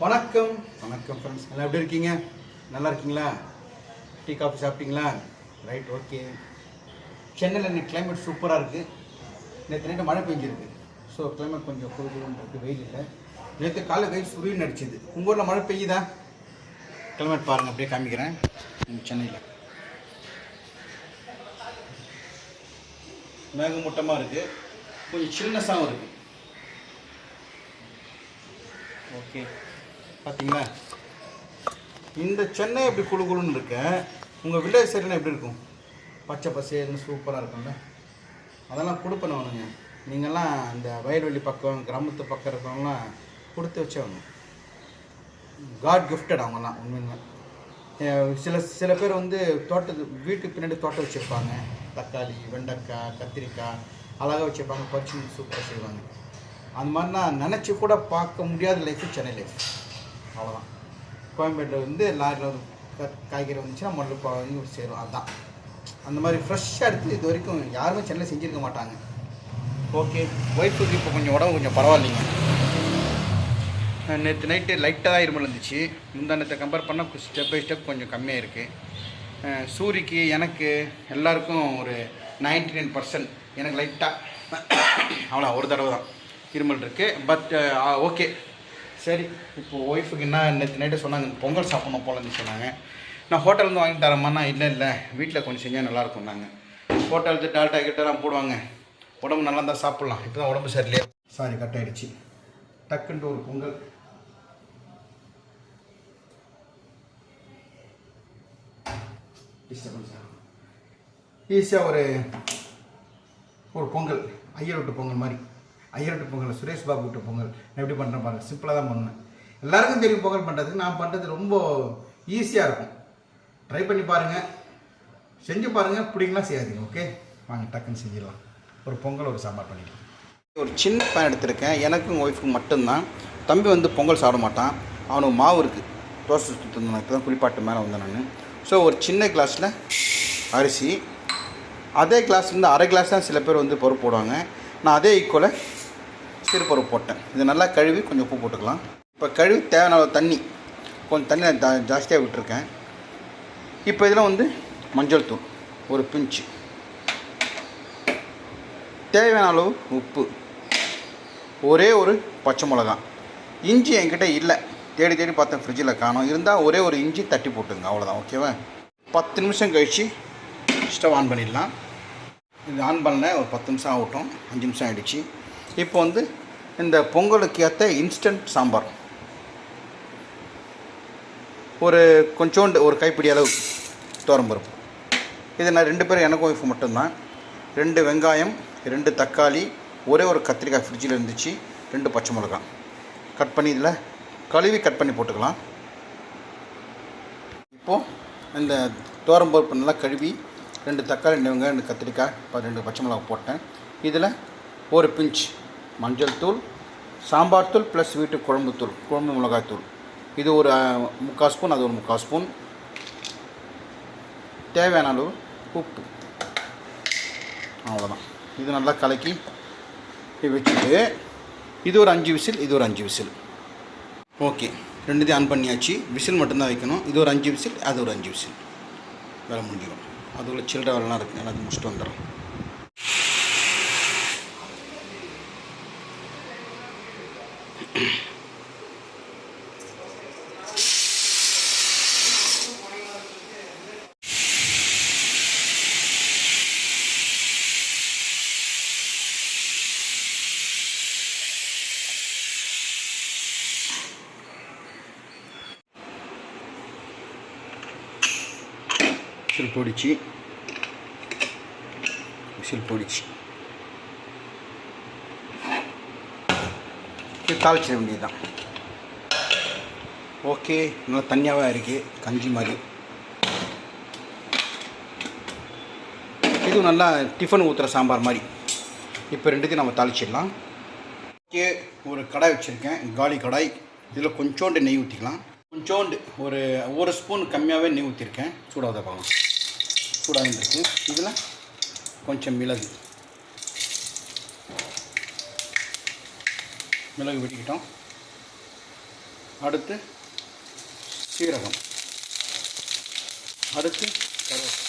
வணக்கம். வணக்கம் ஃப்ரெண்ட்ஸ் நல்லா எப்படி இருக்கீங்க? நல்லா இருக்கீங்களா? டீ காஃபி சாப்பிட்டீங்களா? ரைட் ஓகே சென்னையில் இன்னைக்கு கிளைமேட் சூப்பராக இருக்குது நேற்று நைட்டு மழை பெஞ்சிருக்கு. ஸோ கிளைமேட் கொஞ்சம் குழுகுழுன்னு இருக்குது வெயில் இல்லை. நேற்று காலை வெயில் சுருவின்னு அடிச்சுது. உங்கள் ஊரில் மழை பெய்யுதா? கிளைமேட் பாருங்கள் அப்படியே காமிக்கிறேன். சென்னையில். மேகமூட்டமாக இருக்குது கொஞ்சம் சில்னஸாகவும் இருக்குது ஓகே பார்த்தீங்களா இந்த சென்னை எப்படி குழு குழுன்னு இருக்கேன் உங்கள் வில்லேஜ் சைடுனா எப்படி இருக்கும்? பச்சை பசேல்னு சூப்பராக இருக்கும்ல. அதெல்லாம் கொடுப்பேன் வேணுங்க நீங்கள்லாம் இந்த வயல்வெளி பக்கம் கிராமத்து பக்கம் இருக்கிறவங்களாம் கொடுத்து வச்சவங்க காட் கிஃப்டட் அவங்கெல்லாம் உண்மையுமே சில சில பேர் வந்து தோட்டத்து வீட்டுக்கு பின்னாடி தோட்டம் வச்சுருப்பாங்க. தக்காளி வெண்டைக்காய் கத்திரிக்காய் அழகாக வச்சுருப்பாங்க பறிச்சு சூப்பராக செய்வாங்க. அந்த மாதிரிலாம் நினச்சி கூட பார்க்க முடியாத லைஃப் சென்னை லைஃப் அவ்வளோதான் கோயம்பேட்டில் வந்து லாரியில் வந்து காய்கறி வந்துச்சுன்னா முதல்ல இப்போ வந்து சேரும் அதுதான் அந்த மாதிரி ஃப்ரெஷ்ஷாக எடுத்து இது வரைக்கும் யாருமே சென்னையில் செஞ்சுருக்க மாட்டாங்க. ஓகே ஒய்ஃபுக்கு இப்போ கொஞ்சம் உடம்பு கொஞ்சம் பரவாயில்லைங்க. நேற்று நைட்டு லைட்டாக தான் இருமல் இருந்துச்சு. முந்தானத்தை கம்பேர் பண்ணால் ஸ்டெப் பை ஸ்டெப் கொஞ்சம் கம்மியாக இருக்குது சூரிக்கு எனக்கு எல்லாருக்கும் ஒரு 99% நைன் பர்சன்ட் எனக்கு லைட்டாக அவ்வளோ ஒரு தடவை தான் இருமல் இருக்குது பட் ஓகே சரி இப்போ ஒய்ஃபுக்கு என்ன நேற்று நைட்டு சொன்னாங்க பொங்கல் சாப்பிடணும் போலன்னு சொன்னாங்க. நான் ஹோட்டல்லேருந்து வாங்கி தரமானா இல்லை இல்லை வீட்டில் கொஞ்சம் செஞ்சால் நல்லாயிருக்கும் நாங்கள் ஹோட்டலுக்கு டால்டா கிட்டலாம் போடுவாங்க. உடம்பு நல்லா இருந்தால் சாப்பிட்லாம். இப்போ தான் உடம்பு சரியில்லையா. சாரி கட் ஆகிடுச்சு டக்குன்ட்டு ஒரு பொங்கல். ஈஸியாக ஒரு ஒரு பொங்கல். ஐயர் விட்டு பொங்கல் மாதிரி. ஐயர்கிட்ட பொங்கல் சுரேஷ் பாபு கிட்ட பொங்கல் நான் எப்படி பண்ணுறேன் பாருங்க. சிம்பிளாக தான் பண்ணுவேன் எல்லாருக்கும் தெரியும் பொங்கல் பண்ணுறதுக்கு நான் பண்ணுறது ரொம்ப ஈஸியாக இருக்கும். ட்ரை பண்ணி பாருங்கள் செஞ்சு பாருங்கள் பிடிங்கலாம் செய்யாதீங்க ஓகே வாங்க டக்குன்னு செஞ்சிடலாம். ஒரு பொங்கல் ஒரு சாம்பார் பண்ணிக்கலாம் ஒரு சின்ன பேன் எடுத்திருக்கேன். எனக்கும் ஒய்ஃபுக்கு மட்டும்தான். தம்பி வந்து பொங்கல் சாப்பிட மாட்டான். அவனுக்கு மாவு இருக்குது தோசை சுற்றி இப்போ தான் குளிப்பாட்டு மேலே வந்தேன் நான். ஸோ ஒரு சின்ன கிளாஸில் அரிசி. அதே கிளாஸ்லேருந்து அரை கிளாஸ் தான் சில பேர் வந்து பருப்பு போடுவாங்க. நான் அதே ஈக்குவலாக சிறுபருப்பு போட்டேன். இது நல்லா கழுவி கொஞ்சம் உப்பு போட்டுக்கலாம். இப்போ கழுவி தேவையான அளவு தண்ணி கொஞ்சம் தண்ணி நான் ஜா- ஜாஸ்தியாக விட்டுருக்கேன். இப்போ இதில் வந்து மஞ்சள் தூள் ஒரு பிஞ்சு. தேவையான அளவு உப்பு. ஒரே ஒரு பச்சை மிளகா. இஞ்சி என்கிட்ட இல்லை. தேடி தேடி பார்த்தேன் ஃப்ரிட்ஜில் காணும். இருந்தால் ஒரே ஒரு இஞ்சி தட்டி போட்டுங்க அவ்வளோதான் ஓகேவா பத்து நிமிஷம் கழித்து ஸ்டவ் ஆன் பண்ணிடலாம். இது ஆன் பண்ணல ஒரு பத்து நிமிஷம் ஆகட்டும் அஞ்சு நிமிஷம் ஆகிடுச்சு இப்போ வந்து இந்த பொங்கலுக்கு ஏற்ற இன்ஸ்டன்ட் சாம்பார். ஒரு கொஞ்சோண்டு ஒரு கைப்பிடி அளவு தோரம்பருப்பு இது நான் ரெண்டு பேரும் எனக்கும் ஒய்ஃபு மட்டும்தான். ரெண்டு வெங்காயம் ரெண்டு தக்காளி ஒரே ஒரு கத்திரிக்காய் ஃப்ரிட்ஜில் இருந்துச்சு ரெண்டு பச்சை மிளகாய். கட் பண்ணி இதில் கழுவி கட் பண்ணி போட்டுக்கலாம். இப்போது இந்த பருப்பு நல்லா கழுவி ரெண்டு தக்காளி ரெண்டு வெங்காயம் ரெண்டு கத்திரிக்காய் ரெண்டு பச்சை மிளகாய் போட்டேன். இதில் ஒரு பிஞ்ச் மஞ்சள் தூள் சாம்பார் தூள் ப்ளஸ் வீட்டு குழம்பு தூள் குழம்பு மிளகாய் தூள். இது ஒரு முக்கால் ஸ்பூன் அது ஒரு முக்கால் ஸ்பூன். தேவையான அளவு உப்பு. அவ்வளோதான் இது நல்லா கலக்கி வச்சுட்டு இது ஒரு அஞ்சு விசில் இது ஒரு அஞ்சு விசில். ஓகே. ரெண்டுத்தையும் ஆன் பண்ணியாச்சு. விசில் மட்டும்தான் வைக்கணும். இது ஒரு அஞ்சு விசில் அது ஒரு அஞ்சு விசில். வேலை முடிஞ்சிடும். அதுக்குள்ளே சில்லற வேலைலாம் இருக்குது எல்லாத்தையும் முடிச்சுட்டு வந்துடுறோம் விசில் போடிச்சு. விசில் போடிச்சு. இது தாளிச்சிட வேண்டியதுதான். ஓகே நல்லா தண்ணியாகவே இருக்குது கஞ்சி மாதிரி. இதுவும் நல்லா டிஃபன் ஊற்றுற சாம்பார் மாதிரி. இப்போ ரெண்டுத்தையும் நம்ம தாளிச்சிடலாம். ஓகே ஒரு கடாய் வச்சுருக்கேன். காலி கடாய். இதில் கொஞ்சோண்டு நெய் ஊற்றிக்கலாம் கொஞ்சோண்டு ஒரு ஒரு ஸ்பூன் கம்மியாகவே நெய் ஊற்றிருக்கேன் சூடாக பார்க்கலாம். சூடாக இதில் கொஞ்சம் மிளகு. மிளகு வெட்டிக்கிட்டோம். அடுத்து சீரகம். அடுத்து கருவேப்பிலை.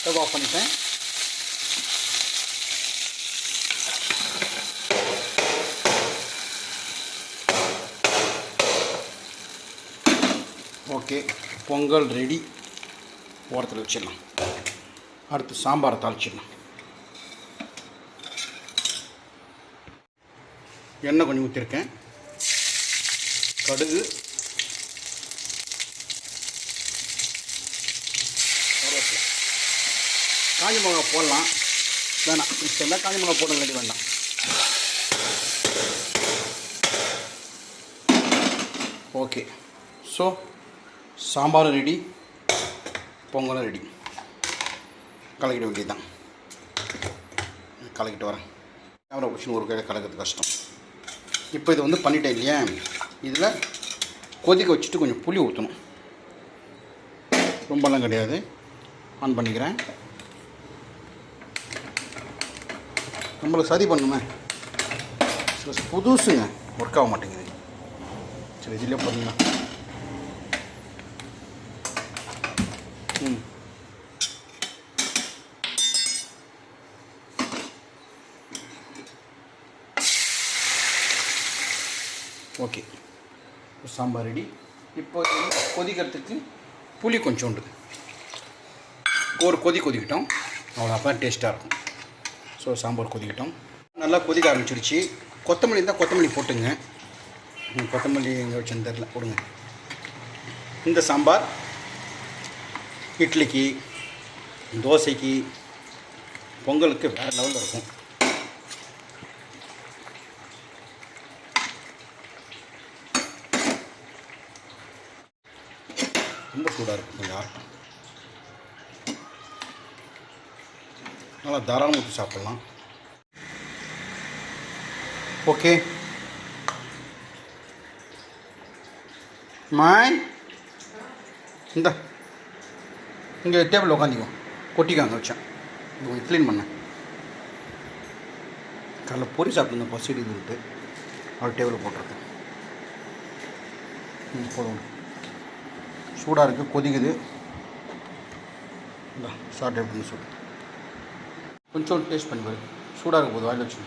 ஸ்டவ் ஆஃப் பண்ணிட்டேன். Okay pongal ready. ஓரத்தில் வச்சிடலாம். அடுத்து சாம்பாரை தாளிச்சிடலாம். எண்ணெய் கொஞ்சம் ஊற்றிருக்கேன் கடுகு. காஞ்சி மிளகா போடலாம். வேணாம். மிச்சம் காஞ்சி மிளகா போட வேண்டிய வேண்டாம். ஓகே. ஸோ சாம்பார் ரெடி பொங்கலும் ரெடி. கலக்கிட வேண்டியது தான். கலக்கிட்டு வரேன். கேமரா பிடிச்சின்னு ஒரு கையில் கலக்கிறது கஷ்டம். இப்போ இது வந்து பண்ணிட்டேன் இல்லையா? இதில் கொதிக்க வச்சுட்டு கொஞ்சம் புளி ஊற்றணும் ரொம்பலாம் கிடையாது. ஆன் பண்ணிக்கிறேன். நம்மளுக்கு சதி பண்ணுமே. புதுசுங்க. ஒர்க் ஆக மாட்டேங்குது. சரி இதிலே பண்ணிடலாம் ஓகே. சாம்பார் ரெடி. இப்போ கொதிக்கிறதுக்கு புளி கொஞ்சோண்டு ஒரு கொதி கொதிக்கிட்டோம். அவ்வளோ அப்போ டேஸ்ட்டாக இருக்கும். ஸோ சாம்பார் கொதிக்கிட்டோம். நல்லா கொதிக்க ஆரம்பிச்சிருச்சு. கொத்தமல்லி இருந்தால் கொத்தமல்லி போட்டுங்க. கொத்தமல்லி எங்கே வச்சுன்னு தெரில போடுங்க. இந்த சாம்பார் இட்லிக்கு தோசைக்கு பொங்கலுக்கு வேறு லெவலில் இருக்கும். ரொம்ப சூடாக இருக்கும் கொஞ்சம் நல்லா தாராளமாக ஊற்றி சாப்பிட்லாம். ஓகே. மாய். இந்த. இங்கே டேபிள் உட்காந்திக்கோ கொட்டிக்காங்க வச்சேன் இது கொஞ்சம் க்ளீன் பண்ணேன் காலைல பொரி சாப்பிட்டு பசி இருக்குது அவர் டேபிளில் போட்டிருக்கேன். ம் போதும். சூடாக இருக்குது கொதிக்குது. இல்லை சாப்பிட்டு எப்படின்னு சொல்லு கொஞ்சம் டேஸ்ட் பண்ணி பாரு. சூடாக இருக்க போதும் வாயில் வச்சு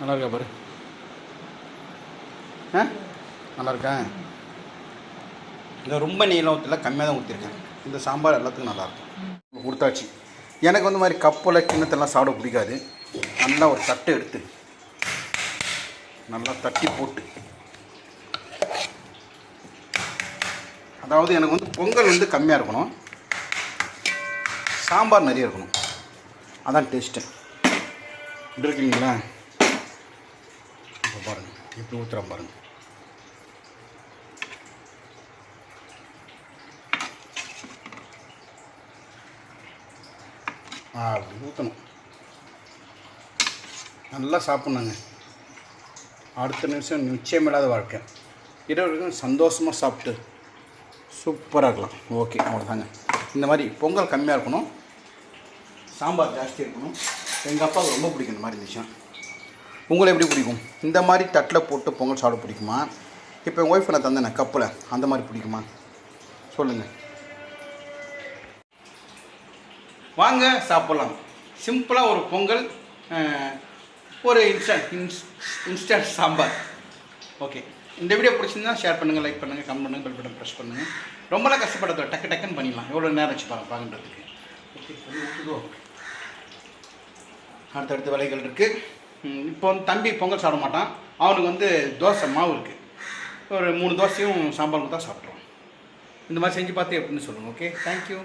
நல்லா இருக்கா பாரு? ஆ? நல்லா இருக்கேன் இந்த ரொம்ப நீளம் ஊற்றல கம்மியாக தான் ஊற்றிருக்கேன் இந்த சாம்பார் எல்லாத்துக்கும் நல்லாயிருக்கும். கொடுத்தாச்சு. எனக்கு வந்து மாதிரி கப்பில் கிண்ணத்தெல்லாம் சாப்பிட பிடிக்காது. நல்லா ஒரு தட்டை எடுத்து நல்லா தட்டி போட்டு. அதாவது எனக்கு வந்து பொங்கல் வந்து கம்மியாக இருக்கணும். சாம்பார் நிறைய இருக்கணும். அதான் டேஸ்ட்டு இப்படி இருக்கீங்களா? பாருங்கள் இப்படி ஊற்றுறேன் பாருங்கள் அப்படி ஊற்றணும் நல்லா சாப்பிட்ணுங்க. அடுத்த நிமிஷம் நிச்சயமில்லாத வாழ்க்கை. இரவருக்கும் சந்தோஷமாக சாப்பிட்டு சூப்பராக இருக்கலாம். ஓகே அவ்வளோதாங்க இந்த மாதிரி பொங்கல் கம்மியாக இருக்கணும். சாம்பார் ஜாஸ்தி இருக்கணும். எங்கள் அப்பாவுக்கு ரொம்ப பிடிக்கும் இந்த மாதிரி விஷயம். உங்களை எப்படி பிடிக்கும்? இந்த மாதிரி தட்டில் போட்டு பொங்கல் சாப்பிட பிடிக்குமா? இப்போ எங்கள் ஒய்ஃப் நான் தந்தேனே கப்பில். அந்த மாதிரி பிடிக்குமா? சொல்லுங்கள் வாங்க சாப்பிட்லாம். சிம்பிளாக ஒரு பொங்கல் ஒரு instant ins instant sambar. Okay இந்த வீடியோ பிடிச்சிருந்தா ஷேர் பண்ணுங்கள் லைக் பண்ணுங்கள் கமெண்ட் பண்ணுங்கள் பெல் பட்டன் ப்ரெஸ் பண்ணுங்கள் ரொம்பலாம் கஷ்டப்படாத டக்கு டக்குன்னு பண்ணிடலாம். எவ்வளோ நேரம் வச்சு பாருங்க பார்க்குறதுக்கு. ஓகே அடுத்தடுத்த வேலைகள் இருக்குது இப்போ வந்து தம்பி பொங்கல் சாப்பிட மாட்டான். அவனுக்கு வந்து தோசை மாவு இருக்குது ஒரு மூணு தோசையும் சாம்பார் தான் சாப்பிட்றோம் இந்த மாதிரி செஞ்சு பார்த்து எப்படின்னு சொல்லுங்கள் ஓகே தேங்க்யூ